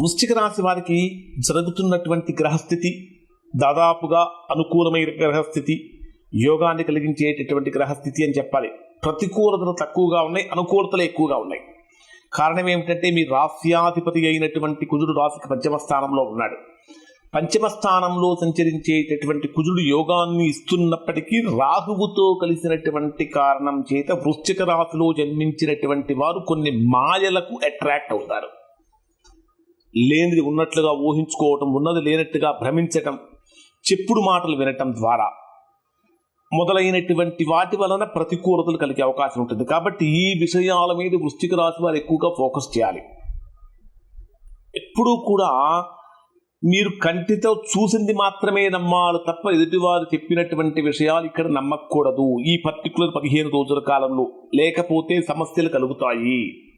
వృశ్చిక రాశి వారికి జరుగుతున్నటువంటి గ్రహస్థితి దాదాపుగా అనుకూలమైన గ్రహస్థితి యోగాన్ని కలిగించేటటువంటి గ్రహస్థితి అని చెప్పాలి. ప్రతికూలతలు తక్కువగా ఉన్నాయి అనుకూలతలు ఎక్కువగా ఉన్నాయి. కారణం ఏమిటంటే మీ రాస్యాధిపతి అయినటువంటి కుజుడు రాశికి పంచమ స్థానంలో ఉన్నాడు. పంచమ స్థానంలో సంచరించేటటువంటి కుజుడు యోగాన్ని ఇస్తున్నప్పటికీ రాహువుతో కలిసినటువంటి కారణం చేత వృశ్చిక రాశిలో జన్మించినటువంటి వారు కొన్ని మాయలకు అట్రాక్ట్ అవుతారు. లేనిది ఉన్నట్లుగా ఊహించుకోవటం ఉన్నది లేనట్టుగా భ్రమించటం చెప్పుడు మాటలు వినటం ద్వారా మొదలైనటువంటి వాటి వలన ప్రతికూలతలు కలిగే అవకాశం ఉంటుంది. కాబట్టి ఈ విషయాల మీద వృష్టిక రాశి వారు ఎక్కువగా ఫోకస్ చేయాలి. ఎప్పుడూ కూడా మీరు కంటితో చూసింది మాత్రమే నమ్మాలి తప్ప ఎదుటివారు చెప్పినటువంటి విషయాలు ఇక్కడ నమ్మకూడదు. ఈ పర్టికులర్ పదిహేను రోజుల కాలంలో లేకపోతే సమస్యలు కలుగుతాయి.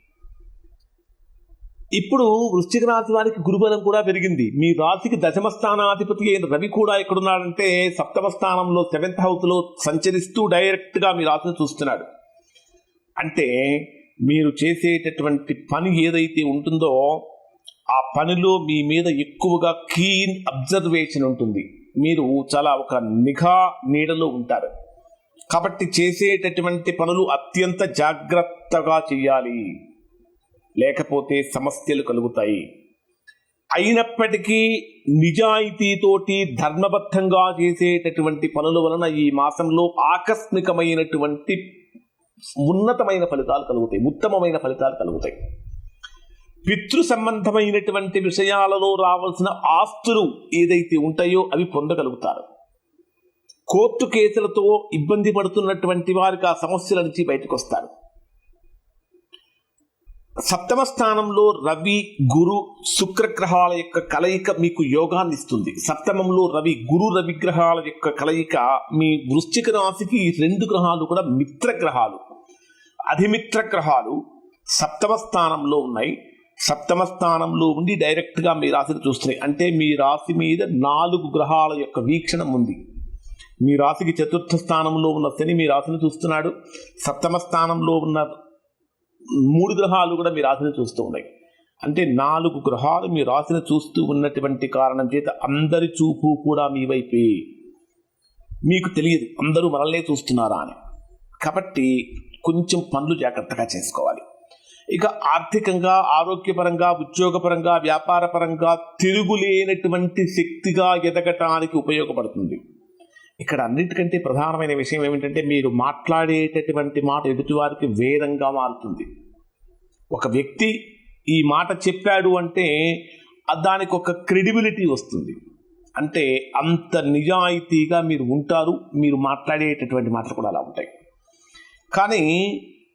ఇప్పుడు వృశ్చిక రాశి వారికి గురుబలం కూడా పెరిగింది. మీ రాశికి దశమ స్థానాధిపతి అయిన రవి కూడా ఎక్కడున్నాడంటే సప్తమ స్థానంలో సెవెంత్ హౌస్లో సంచరిస్తూ డైరెక్ట్గా మీ రాశిని చూస్తున్నాడు. అంటే మీరు చేసేటటువంటి పని ఏదైతే ఉంటుందో ఆ పనిలో మీ మీద ఎక్కువగా కీన్ అబ్జర్వేషన్ ఉంటుంది. మీరు చాలా ఒక నిఘా నీడలో ఉంటారు. కాబట్టి చేసేటటువంటి పనులు అత్యంత జాగ్రత్తగా చేయాలి. లేకపోతే సమస్యలు కలుగుతాయి. అయినప్పటికీ నిజాయితీతోటి ధర్మబద్ధంగా చేసేటటువంటి పనుల వలన ఈ మాసంలో ఆకస్మికమైనటువంటి ఉన్నతమైన ఫలితాలు కలుగుతాయి. ఉత్తమమైన ఫలితాలు కలుగుతాయి. పితృ సంబంధమైనటువంటి విషయాలలో రావాల్సిన ఆస్తులు ఏదైతే ఉంటాయో అవి పొందగలుగుతారు. కోర్టు కేసులతో ఇబ్బంది పడుతున్నటువంటి వారికి ఆ సమస్యల నుంచి బయటకు వస్తారు సప్తమ స్థానంలో రవి గురు శుక్రగ్రహాల యొక్క కలయిక మీకు యోగాన్ని ఇస్తుంది సప్తమంలో రవి గురు రవి గ్రహాల యొక్క కలయిక మీ వృశ్చిక రాశికి రెండు గ్రహాలు కూడా మిత్ర గ్రహాలు. అధిమిత్ర గ్రహాలు సప్తమ స్థానంలో ఉన్నాయి. సప్తమ స్థానంలో ఉండి డైరెక్ట్గా మీ రాశిని చూస్తున్నాయి. అంటే మీ రాశి మీద నాలుగు గ్రహాల యొక్క వీక్షణం ఉంది. మీ రాశికి చతుర్థ స్థానంలో ఉన్న శని మీ రాశిని చూస్తున్నాడు. సప్తమ స్థానంలో ఉన్న మూడు గ్రహాలు కూడా మీ రాశిని చూస్తూ ఉన్నాయి. అంటే నాలుగు గ్రహాలు మీ రాశిని చూస్తూ ఉన్నటువంటి కారణం చేత అందరి చూపు కూడా మీ వైపే. మీకు తెలియదు అందరూ మనల్నే చూస్తున్నారా అని. కాబట్టి కొంచెం పనులు జాగ్రత్తగా చేసుకోవాలి. ఇక ఆర్థికంగా ఆరోగ్యపరంగా ఉద్యోగపరంగా వ్యాపారపరంగా తిరుగులేనటువంటి శక్తిగా ఎదగటానికి ఉపయోగపడుతుంది. ఇక్కడ అన్నిటికంటే ప్రధానమైన విషయం ఏమిటంటే మీరు మాట్లాడేటటువంటి మాట ఎదుటివారికి వేదంగా మారుతుంది. ఒక వ్యక్తి ఈ మాట చెప్పాడు అంటే దానికి ఒక క్రెడిబిలిటీ వస్తుంది. అంటే అంత నిజాయితీగా మీరు ఉంటారు మీరు మాట్లాడేటటువంటి మాటలు కూడా అలా ఉంటాయి. కానీ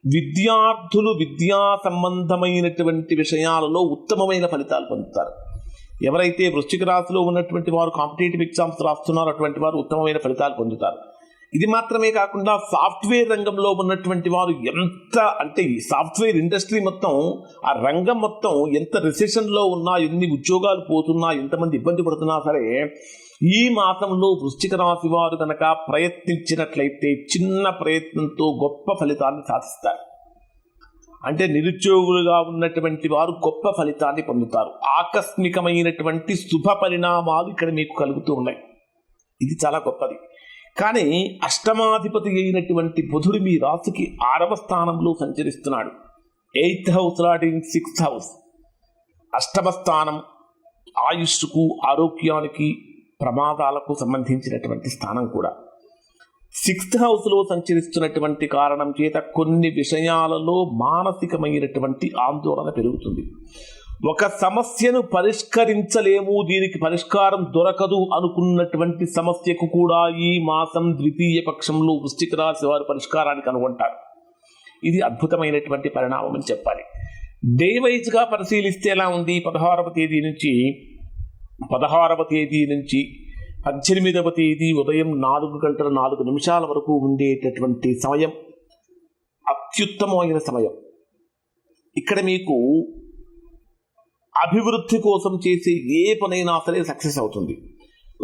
విద్యార్థులు విద్యా సంబంధమైనటువంటి విషయాలలో ఉత్తమమైన ఫలితాలు పొందుతారు. ఎవరైతే వృశ్చిక రాశిలో ఉన్నటువంటి వారు కాంపిటేటివ్ ఎగ్జామ్స్ రాస్తున్నారో అటువంటి వారు ఉత్తమమైన ఫలితాలు పొందుతారు. ఇది మాత్రమే కాకుండా సాఫ్ట్వేర్ రంగంలో ఉన్నటువంటి వారు ఎంత అంటే ఈ సాఫ్ట్వేర్ ఇండస్ట్రీ మొత్తం ఆ రంగం మొత్తం ఎంత రిసెషన్లో ఉన్నా ఎన్ని ఉద్యోగాలు పోతున్నా ఎంతమంది ఇబ్బంది పడుతున్నా సరే ఈ మాసంలో వృశ్చిక రాశి వారు కనుక ప్రయత్నించినట్లయితే చిన్న ప్రయత్నంతో గొప్ప ఫలితాన్ని సాధిస్తారు. అంటే నిరుద్యోగులుగా ఉన్నటువంటి వారు గొప్ప ఫలితాన్ని పొందుతారు. ఆకస్మికమైనటువంటి శుభ పరిణామాలు ఇక్కడ మీకు కలుగుతూ ఉన్నాయి. ఇది చాలా గొప్పది. కానీ అష్టమాధిపతి అయినటువంటి బుధుడు మీ రాశికి ఆరవ స్థానంలో సంచరిస్తున్నాడు. ఎయిత్ హౌస్ లాటింగ్ సిక్స్త్ హౌస్. అష్టమ స్థానం ఆయుష్కు ఆరోగ్యానికి ప్రమాదాలకు సంబంధించినటువంటి స్థానం కూడా. సిక్స్త్ హౌస్లో సంచరిస్తున్నటువంటి కారణం చేత కొన్ని విషయాలలో మానసికమైనటువంటి ఆందోళన పెరుగుతుంది. ఒక సమస్యను పరిష్కరించలేము దీనికి పరిష్కారం దొరకదు అనుకున్నటువంటి సమస్యకు కూడా ఈ మాసం ద్వితీయ పక్షంలో వృశ్చిక రాశి వారు పరిష్కారానికి కనుగొంటారు ఇది అద్భుతమైనటువంటి పరిణామం అని చెప్పాలి. డే వైజ్గా పరిశీలిస్తే ఎలా ఉంది? పదహారవ తేదీ నుంచి పదహారవ తేదీ నుంచి పద్దెనిమిదవ తేదీ ఉదయం నాలుగు గంటల నాలుగు నిమిషాల వరకు ఉండేటటువంటి సమయం అత్యుత్తమమైన సమయం. ఇక్కడ మీకు అభివృద్ధి కోసం చేసే ఏ పనైనా సరే సక్సెస్ అవుతుంది.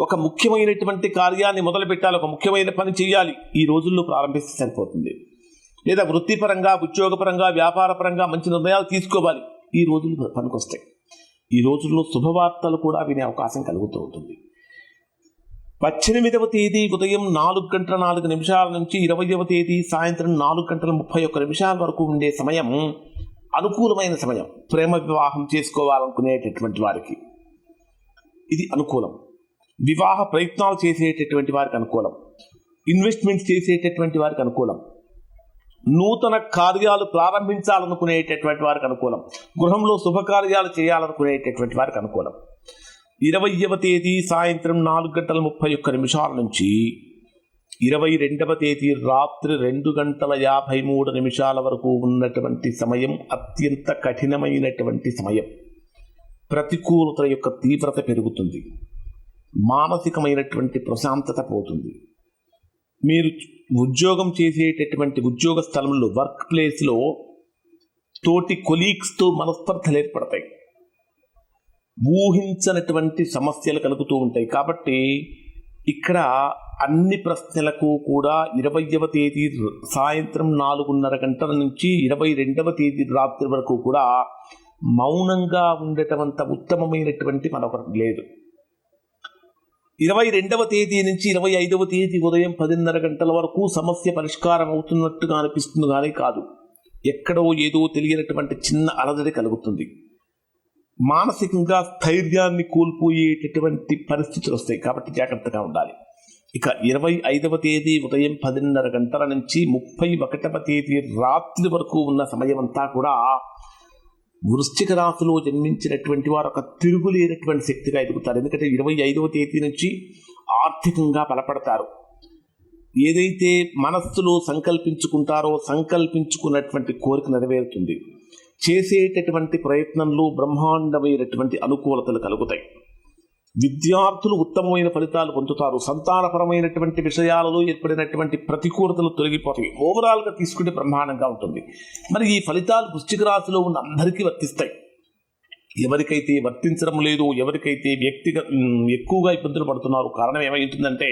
ఒక ముఖ్యమైనటువంటి కార్యాన్ని మొదలు పెట్టాలి ఒక ముఖ్యమైన పని చేయాలి ఈ రోజుల్లో ప్రారంభిస్తే సరిపోతుంది. లేదా వృత్తిపరంగా ఉద్యోగపరంగా వ్యాపారపరంగా మంచి నిర్ణయాలు తీసుకోవాలి ఈ రోజులు పనికొస్తాయి. ఈ రోజుల్లో శుభవార్తలు కూడా వినే అవకాశం కలుగుతూ ఉంటుంది. పద్దెనిమిదవ తేదీ ఉదయం నాలుగు గంటల నాలుగు నిమిషాల నుంచి ఇరవయవ తేదీ సాయంత్రం నాలుగు గంటల ముప్పై ఒక్క నిమిషాల వరకు ఉండే సమయం అనుకూలమైన సమయం. ప్రేమ వివాహం చేసుకోవాలనుకునేటటువంటి వారికి ఇది అనుకూలం. వివాహ ప్రయత్నాలు చేసేటటువంటి వారికి అనుకూలం. ఇన్వెస్ట్మెంట్స్ చేసేటటువంటి వారికి అనుకూలం. నూతన కార్యాలు ప్రారంభించాలనుకునేటటువంటి వారికి అనుకూలం. గృహంలో శుభకార్యాలు చేయాలనుకునేటటువంటి వారికి అనుకూలం. ఇరవయవ తేదీ సాయంత్రం నాలుగు గంటల ముప్పై ఒక్క నిమిషాల నుంచి ఇరవై రెండవ తేదీ రాత్రి రెండు గంటల యాభై మూడు నిమిషాల వరకు ఉన్నటువంటి సమయం అత్యంత కఠినమైనటువంటి సమయం. ప్రతికూలత యొక్క తీవ్రత పెరుగుతుంది. మానసికమైనటువంటి ప్రశాంతత పోతుంది. మీరు ఉద్యోగం చేసేటటువంటి ఉద్యోగ స్థలంలో వర్క్ ప్లేస్లో తోటి కొలీగ్స్తో మనస్పర్ధలు ఏర్పడతాయి. ఊహించనటువంటి సమస్యలు కలుగుతూ ఉంటాయి. కాబట్టి ఇక్కడ అన్ని ప్రశ్నలకు కూడా ఇరవయవ తేదీ సాయంత్రం నాలుగున్నర గంటల నుంచి ఇరవై రెండవ తేదీ రాత్రి వరకు కూడా మౌనంగా ఉండటం అంత ఉత్తమమైనటువంటి మరొకటి లేదు. ఇరవై రెండవ తేదీ నుంచి ఇరవై ఐదవ తేదీ ఉదయం పదిన్నర గంటల వరకు సమస్య పరిష్కారం అవుతున్నట్టుగా అనిపిస్తుంది కానీ కాదు. ఎక్కడో ఏదో తెలియనటువంటి చిన్న అలజడి కలుగుతుంది. మానసికంగా స్థైర్యాన్ని కోల్పోయేటటువంటి పరిస్థితులు వస్తాయి కాబట్టి జాగ్రత్తగా ఉండాలి. ఇక ఇరవై ఐదవ తేదీ ఉదయం పదిన్నర గంటల నుంచి ముప్పై ఒకటవ తేదీ రాత్రి వరకు ఉన్న సమయం అంతా కూడా వృశ్చిక రాశిలో జన్మించినటువంటి వారు ఒక తిరుగులేనటువంటి శక్తిగా ఎదుగుతారు. ఎందుకంటే ఇరవై ఐదవ తేదీ నుంచి ఆర్థికంగా బలపడతారు. ఏదైతే మనస్సులో సంకల్పించుకుంటారో సంకల్పించుకున్నటువంటి కోరిక నెరవేరుతుంది. చేసేటటువంటి ప్రయత్నంలో బ్రహ్మాండమైనటువంటి అనుకూలతలు కలుగుతాయి. విద్యార్థులు ఉత్తమమైన ఫలితాలు పొందుతారు. సంతానపరమైనటువంటి విషయాలలో ఏర్పడినటువంటి ప్రతికూలతలు తొలగిపోతాయి. ఓవరాల్గా తీసుకుంటే బ్రహ్మాండంగా ఉంటుంది. మరి ఈ ఫలితాలు వృశ్చిక రాశిలో ఉన్న అందరికీ వర్తిస్తాయి. ఎవరికైతే వర్తించడం లేదు ఎవరికైతే వ్యక్తిగత ఎక్కువగా ఇబ్బందులు పడుతున్నారు కారణం ఏమైతుందంటే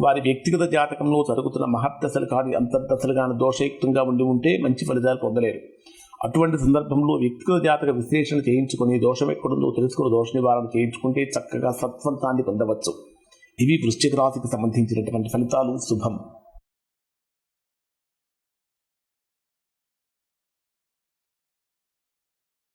వారి వ్యక్తిగత జాతకంలో జరుగుతున్న మహర్దశలు కానీ అంతర్దశలు కానీ దోషయుక్తంగా ఉండి ఉంటే మంచి ఫలితాలు పొందలేరు. అటువంటి సందర్భంలో వ్యక్తిగత జాతక విశ్లేషణ చేయించుకొని దోషం ఎక్కడుందో తెలుసుకుని దోష నివారణ చేయించుకుంటే చక్కగా సత్ఫలితాన్ని పొందవచ్చు. ఇవి వృశ్చిక రాశికి సంబంధించినటువంటి ఫలితాలు శుభం.